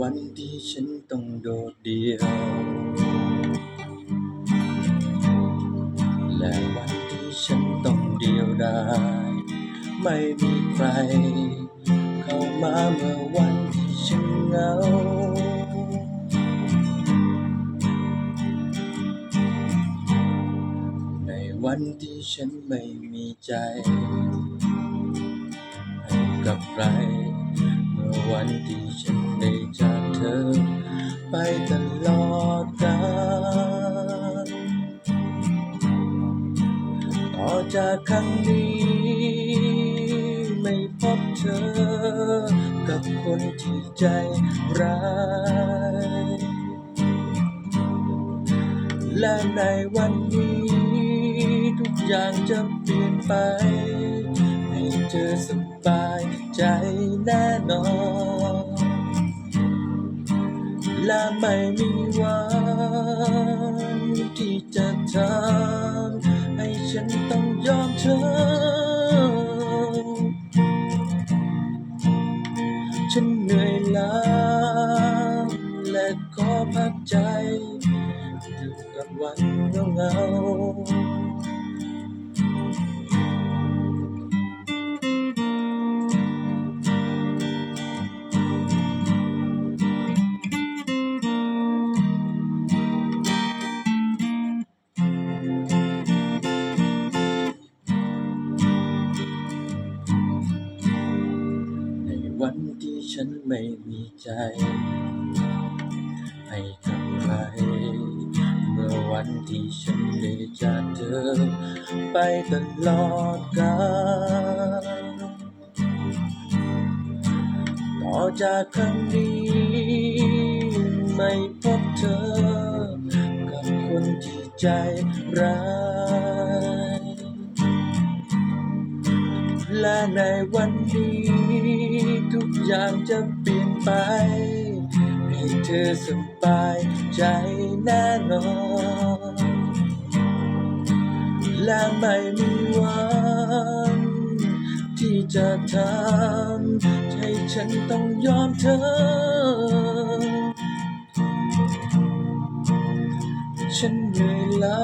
วันที่ฉันต้องโดดเดี่ยว และวันที่ฉันต้องเดียวดาย ไม่มีใคร เข้ามาเมื่อวันที่ฉันเหงา ในวันที่ฉันไม่มีใจ ให้กับใคร วันที่ฉันได้จากเธอ ไปตลอดกาลต่อจากครั้งนี้ ไม่พบเธอ กับคนที่ใจร้ายและในวันนี้ ทุกอย่างจะเปลี่ยนไป เธอสบายใจแน่นอน และไม่มีวันที่จะทำให้ฉันต้องยอมเธอ ฉันเหนื่อยล้าและขอพักใจกับวันเงา วันที่ฉันไม่มีใจ ให้กับใครเมื่อวันที่ฉันได้จากเธอ ไปตลอดกาลต่อจากครั้งนี้ ไม่พบเธอ กับคนที่ใจร้าย และในวันนี้ ทุกอย่างจะเปลี่ยนไป ให้เธอสบายใจแน่นอนและไม่มีวัน ที่จะทำให้ฉันต้องยอมเธอ ฉันเหนื่อยล้า